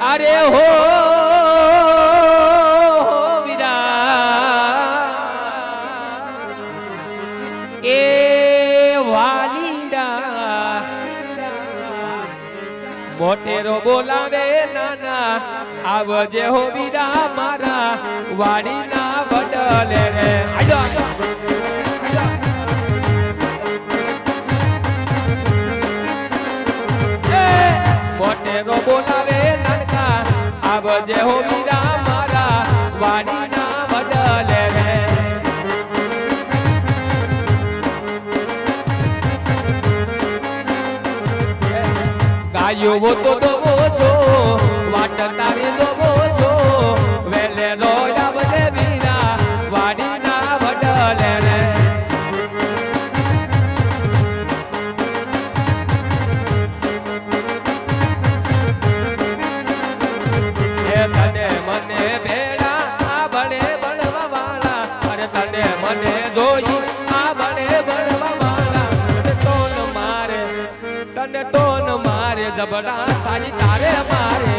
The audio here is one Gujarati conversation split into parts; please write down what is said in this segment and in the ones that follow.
અરે હો એ વાલીડા મોટેરો બોલાવે નાના આવજે હો વીરા મારા વાડીના બદલે રે મોટેરો બોલાવે આવજે હો મીરા મારા વાડીના બદલે રે. ગાયો તો ગડા તારી તારે મારે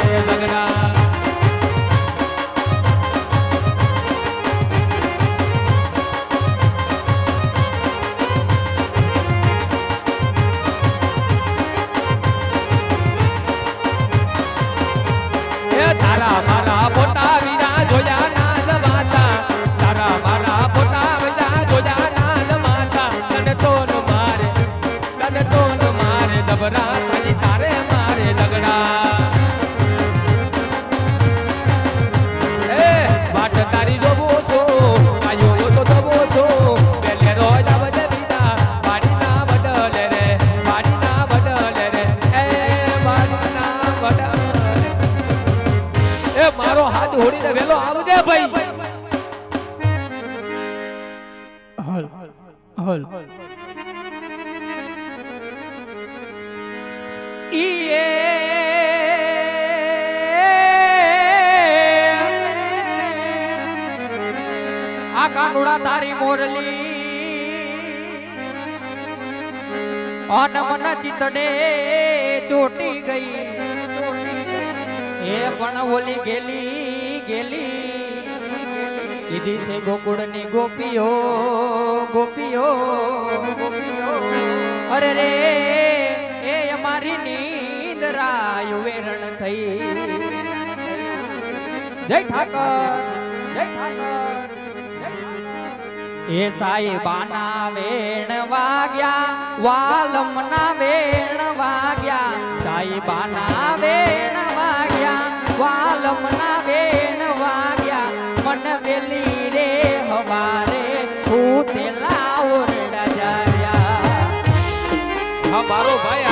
તારી મોરલી. અન મન ચિતડે ચોટી ગઈ. એ પણ ઓલી ગેલી ગેલી. કીધી છે ગોકુળની ગોપીઓ ગોપીઓ અરે રે, એ અમારી નીંદરાય વેરણ થઈ. જય ઠાકર જય ઠાકર. એ સાહેબાના વેણ વાગ્યા વાલમના વેણ વાગ્યા. સાહેબાના વેણ વાગ્યા વાલમના વેણ વાગ્યા. મન વેલી રે હવારે, હું તેલા ઓરડા જાયા હા બારો ભાઈ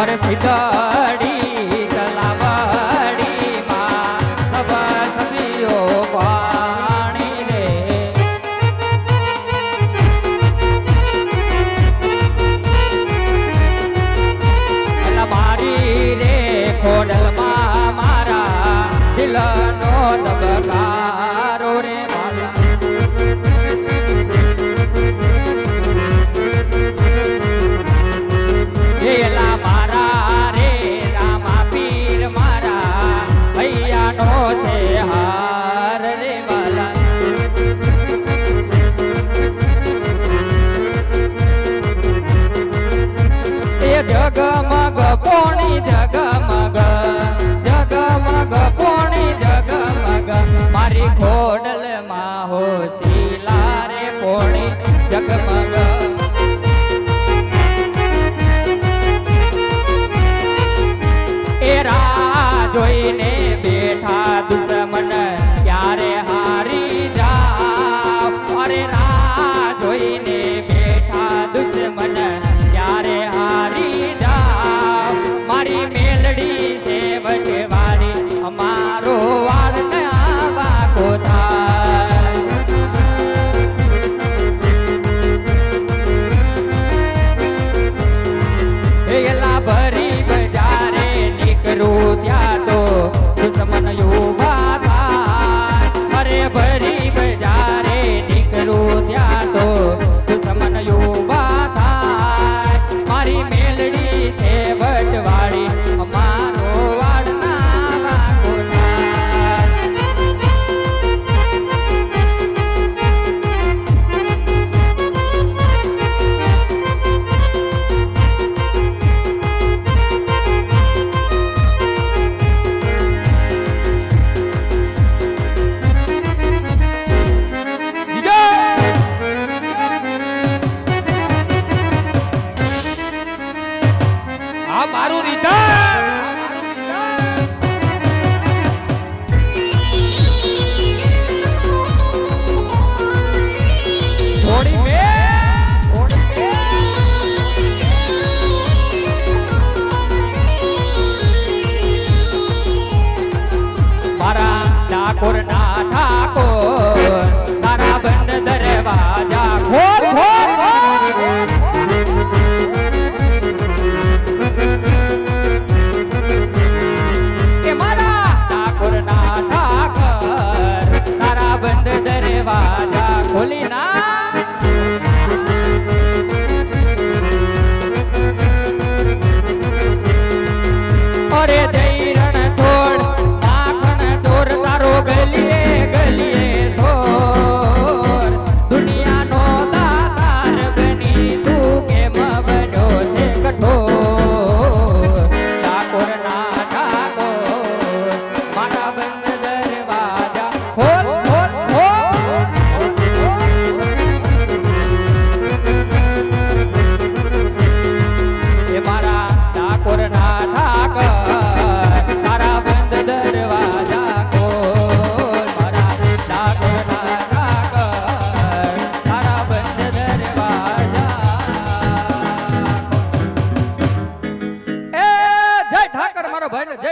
અરે સિદ્ધડી પોણી જગમગ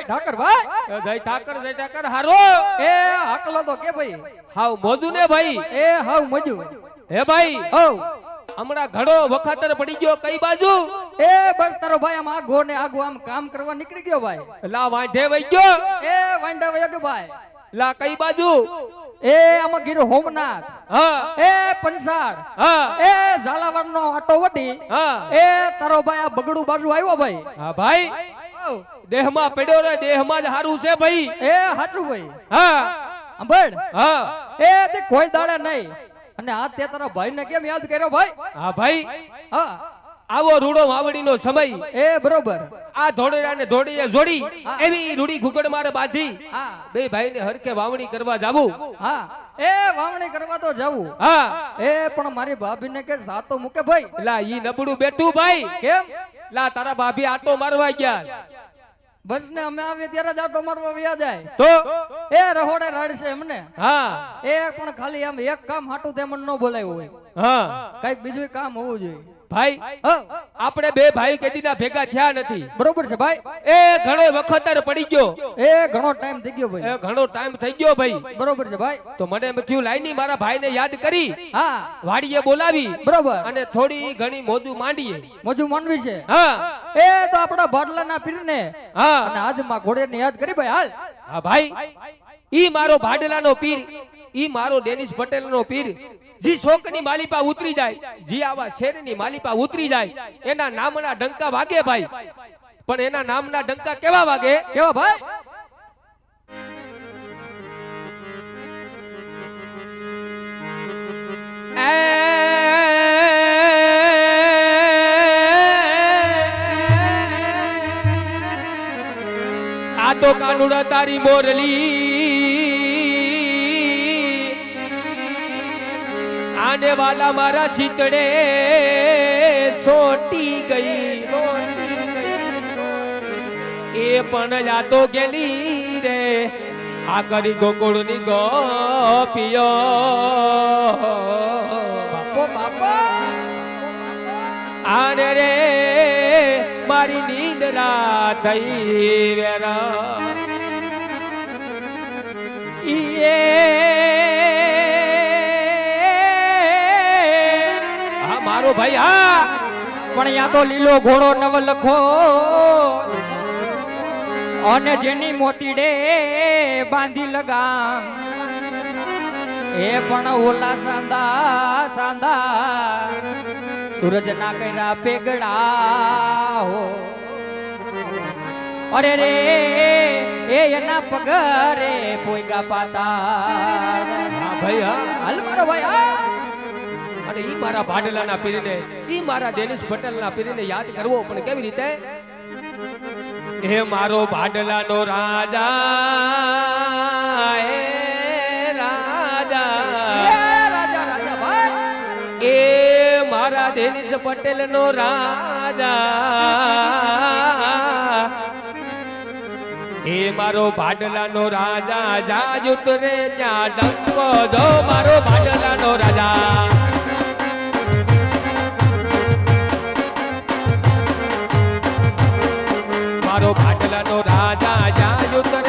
ઠાકર ભાઈ. જય ઠાકર જય ઠાકર હારો. એ હાકલો તો કે ભાઈ. હાવ મોજુ ને ભાઈ. એ હાવ મોજુ. હે ભાઈ હવ હમણાં ઘડો વખાતર પડી ગયો કઈ બાજુ? એ બસ તારો ભાઈ આમ આગો ને આગો આમ કામ કરવા નીકળી ગયો ભાઈ. લા વાંઢે વઈ ગયો? એ વાંઢે વઈ ગયો ભાઈ. લા કઈ બાજુ? એ આમાં ગીર હોમનાથ. હા. એ પંસાળ. હા. એ ઝાલાવાડ નો આટો વટી. હા. એ તારો ભાઈ આ બગડું બાજુ આવ્યો ભાઈ. હા ભાઈ. દેહમાં પડ્યો રે દેહમાં જ હારું છે ભાઈ. એ હાચું ભાઈ. હા. સાંભળ હા. એ તે કોઈ દાડે નહીં. અને આ તે તારા ભાઈ ને કેમ યાદ કર્યો ભાઈ? હા ભાઈ. હા. આવો રૂડો વાવડીનો સમય. એ બરોબર. આ ધોળેરા ને ધોળીએ જોડી એવી રૂડી ઘુગડ મારે બાંધી. બે ભાઈને હરકે વાવણી કરવા જાવું. હા. એ વાવણી કરવા તો જાવું. હા. એ પણ મારી ભાભી ને કે સાતો મૂકે ભાઈ. લા ઈ નબળું બેઠું ભાઈ. કેમ? લા તારા ભાભી આટો મારવા ગયા. બસ અમે આવીએ ત્યારે જ આટો મારવા વ્યા જાય. તો? એ રહોડે રડશે એમને. હા. એ પણ ખાલી આમ એક કામ હાટું તેમ ન બોલાયું હોય. હા. કંઈક બીજું કામ હોવું જોઈએ. ભાઈ આપણે બે ભાઈ કેદીના ભેગા થયા નથી. બરોબર છે ભાઈ? એ ઘણો વખત પડી ગયો. એ ઘણો ટાઈમ થઈ ગયો ભાઈ. એ ઘણો ટાઈમ થઈ ગયો ભાઈ. બરોબર છે ભાઈ. તો મને એમ થયું લાઈની મારા ભાઈને યાદ કરી. હા. વાડીએ બોલાવી. બરોબર. અને થોડી ઘણી મોજું માંડીએ. મોજું માંડવી છે? હા. એ તો આપણા ભાડલાના પીરને. હા. અને ઘોડે ઘોડેને યાદ કરી ભાઈ હાલ. હા ભાઈ. ઈ મારો ભાડલાનો પીર. ઈ મારો ડેનિસ પટેલનો પીર. જી શોકની માલિપા ઉતરી જાય જી આવા શેરની માલિપા ઉતરી જાય એના નામના ડંકા વાગે ભાઈ. પણ એના નામના ડંકા કેવા વાગે? કેવા ભાઈ? આ તો કાનુડા તારી મોરલી આને વાલા મારા શીતળે સોટી ગઈ. એ પણ યા તો ગેલી રે. આ કરી ગોકુળની ગોપીઓ. આને રે મારી નીંદરા થઈ વેરા. હા મારો ભાઈ, હા, પણ યા તો લીલો ઘોડો નવ લખો. અને જેની મોતીડે બાંધી લગામ. એ પણ ઓલા સાંદા સાંદા સૂરજ ના કર્યા પેગડા હો. અરે રે, એ એના પગરે પોઈગા પાતા. હા ભાઈ, હા, હાલ મારો ભાઈ, હા. અને ઈ મારા ભાડલાના પીરને ઈ મારા ડેનિસ પટેલના પીરને યાદ કરવો. પણ કેવી રીતે? હે મારો ભાડલાનો રાજા હે રાજા. એ રાજા રાજા ભાઈ. એ મારા ડેનિસ પટેલનો રાજા. એ મારો ભાડલાનો રાજા જાજુત રે ત્યાં ડંકો દો મારો ભાડલાનો રાજા. રાજા જાજુત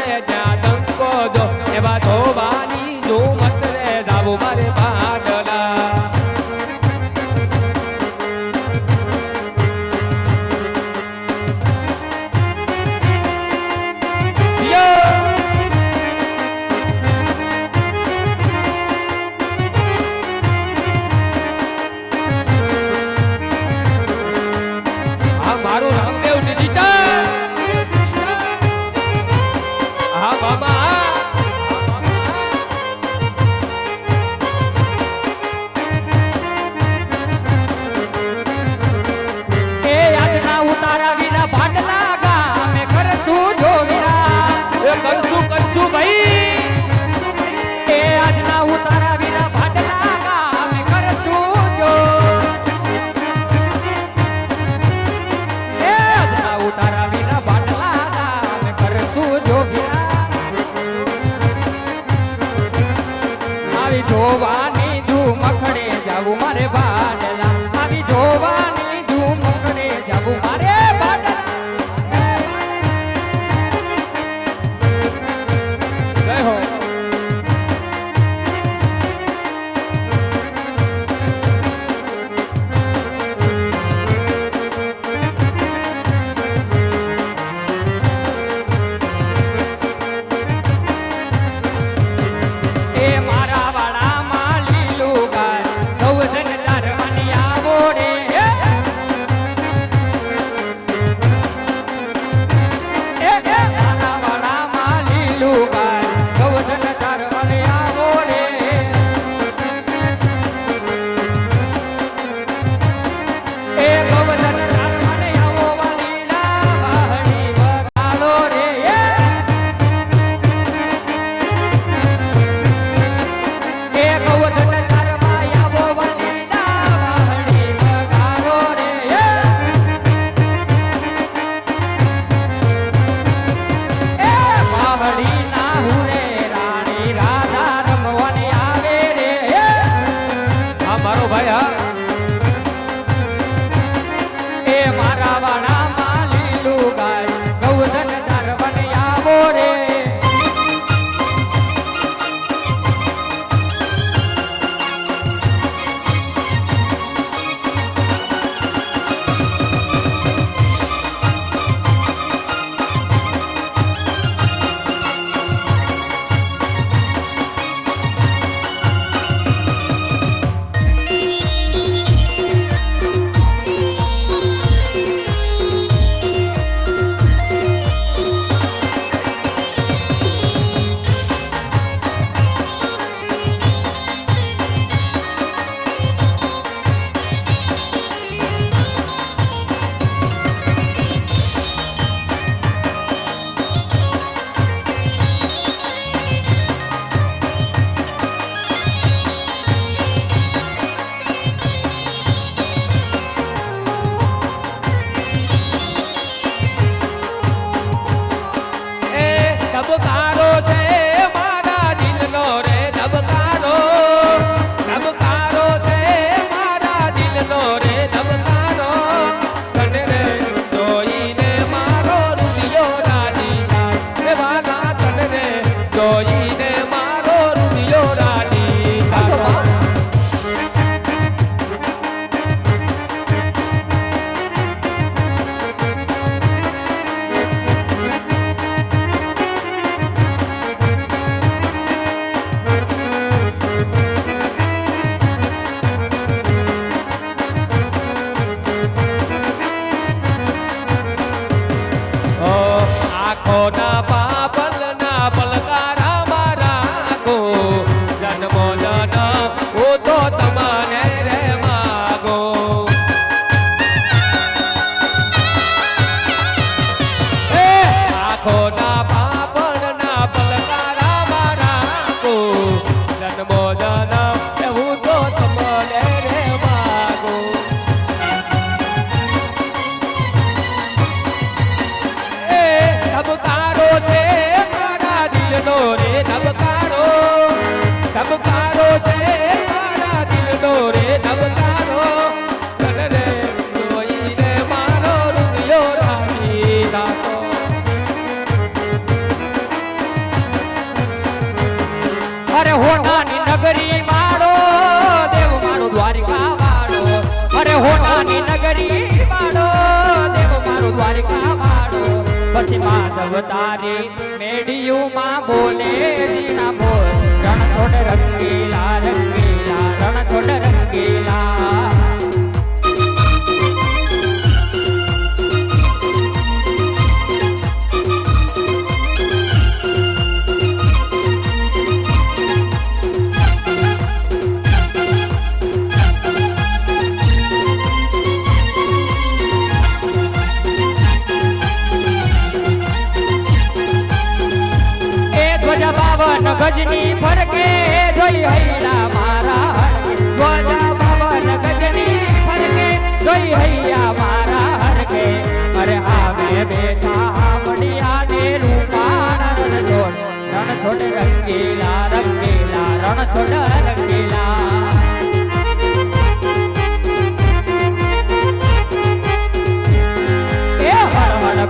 રીણા બોલ.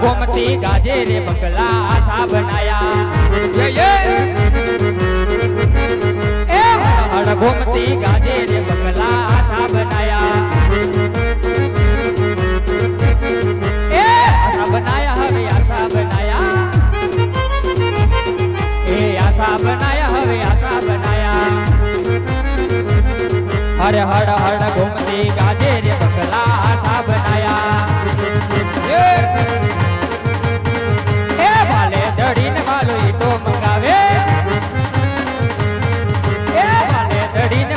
ગોમતી ગાજે રે બગલા આશા બનાયા એ હર ગોમતી ગાજે હળ હર ગોમતી ગાજે વાલો ઈટો મંગાવે. એ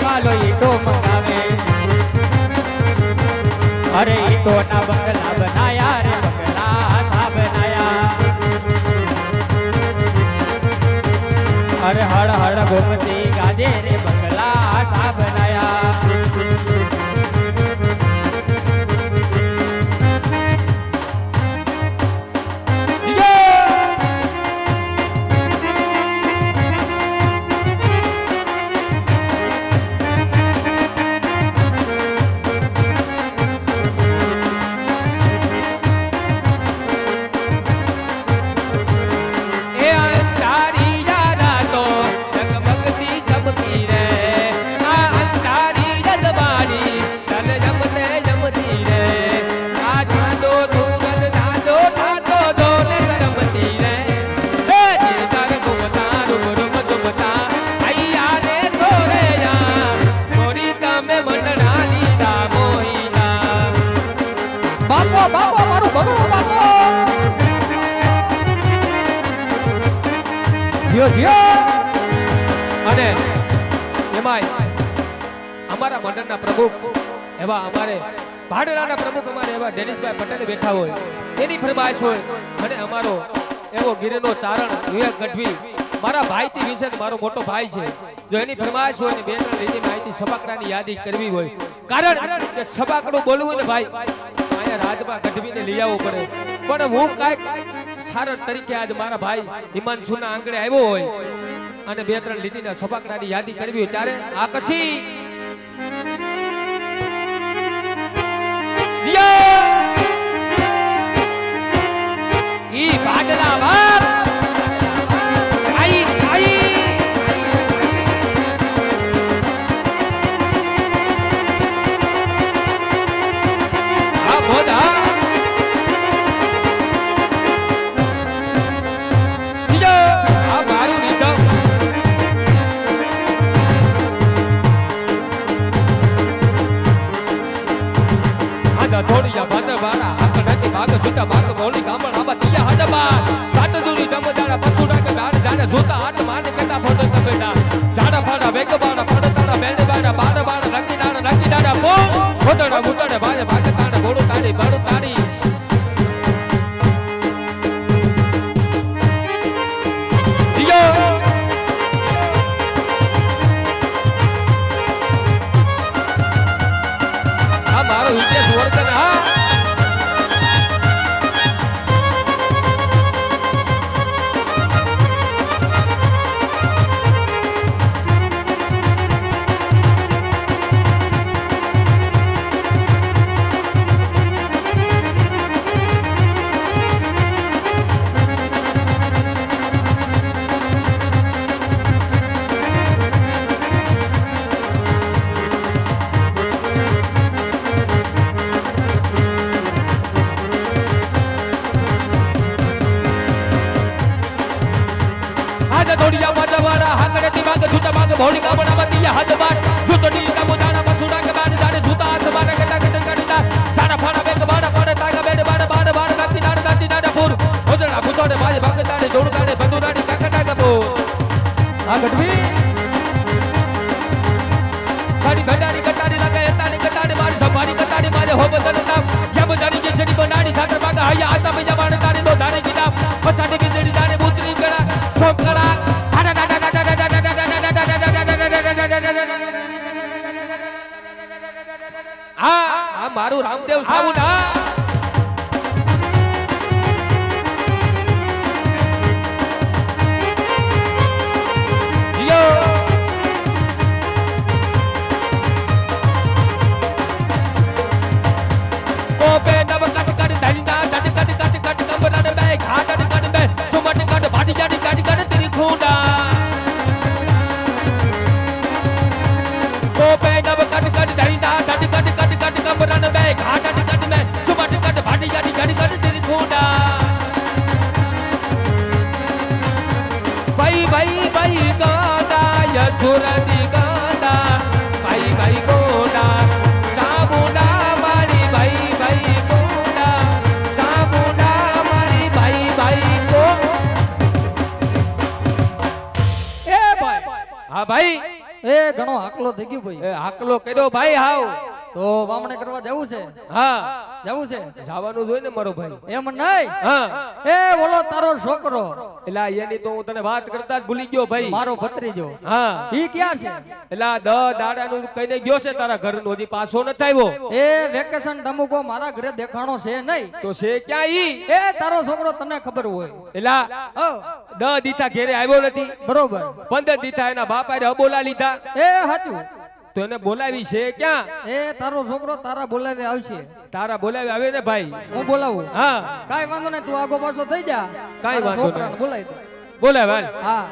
વાલો ઈટો મંગાવે. અરે ઈટો ના બનાયા રે બંગલા થા બનાયા અરે હળ હળ ગોમતી જીઓ જીઓ. અને એમાં અમારા મંડળના પ્રમુખ, એવા અમારે ભાડરાના પ્રમુખ અમારે એવા ડેનિસભાઈ પટેલ બેઠા હોય, એની ફરમાઈશ હોય. અને અમારો એવો ગીરનો ચારણ વિવેક ગઢવી, મારા ભાઈથી વિશે મારો મોટો ભાઈ છે. જો એની ફરમાઈશ હોય બે ત્રણ રીતે માહિતી સબાકડાની યાદી કરવી હોય. કારણ કે સબાકડું બોલવું ને ભાઈ અહીંયા રાજમાં ગઢવીને લઈ આવવું પડે. પણ હું કાંઈક સારણ તરીકે આજ મારા ભાઈ હિમાંશુના આંગણે આવ્યો હોય અને બે ત્રણ લીટીના સપાકડાની યાદી કરવી હોય ત્યારે આ કછી ઈ ભાગલા બાપ કરા સોમ કરા આડા ડાડા ડાડા ડાડા ડાડા ડાડા ડાડા ડાડા હા મારું રામદેવ સાબુન ભાઈ. એ ઘણો હાકલો થઈ ગયો ભાઈ. હાકલો કર્યો ભાઈ હાવ. તો વામણે કરવા જવું છે? હા. જવું છે? જવાનું જોઈએ ને મારો ભાઈ. એમ નહીં? હા. એ ઓલો તારો છોકરો. એટલે એની તો હું તને વાત કરતા જ ભૂલી ગયો ભાઈ. મારો ભત્રીજો. હા. ઈ ક્યાં છે? એટલે આ દ દાડાનું કઈને ગયો છે તારા ઘરનો હજી પાછો નથી આવ્યો. એ વેકેશન ડમુકો મારા ઘરે દેખાણો છે નહીં. તો છે ક્યાં ઈ? એ તારો છોકરો તને ખબર હોય. એલા દ દીતા ઘેરે આવ્યો નથી. બરોબર. પંદર દીતા એના બાપા અબોલા લીધા. એ સાચું. તો એને બોલાવી છે ક્યાં? એ તારો છોકરો તારા બોલાવે આવશે. તારા બોલાવી આવે ને ભાઈ? હું બોલાવું? હા. કાઈ વાંધો નહીં તું આગો પાછો થઈ જા. કઈ વાંધો નહીં. બોલાવી બોલાવે હા.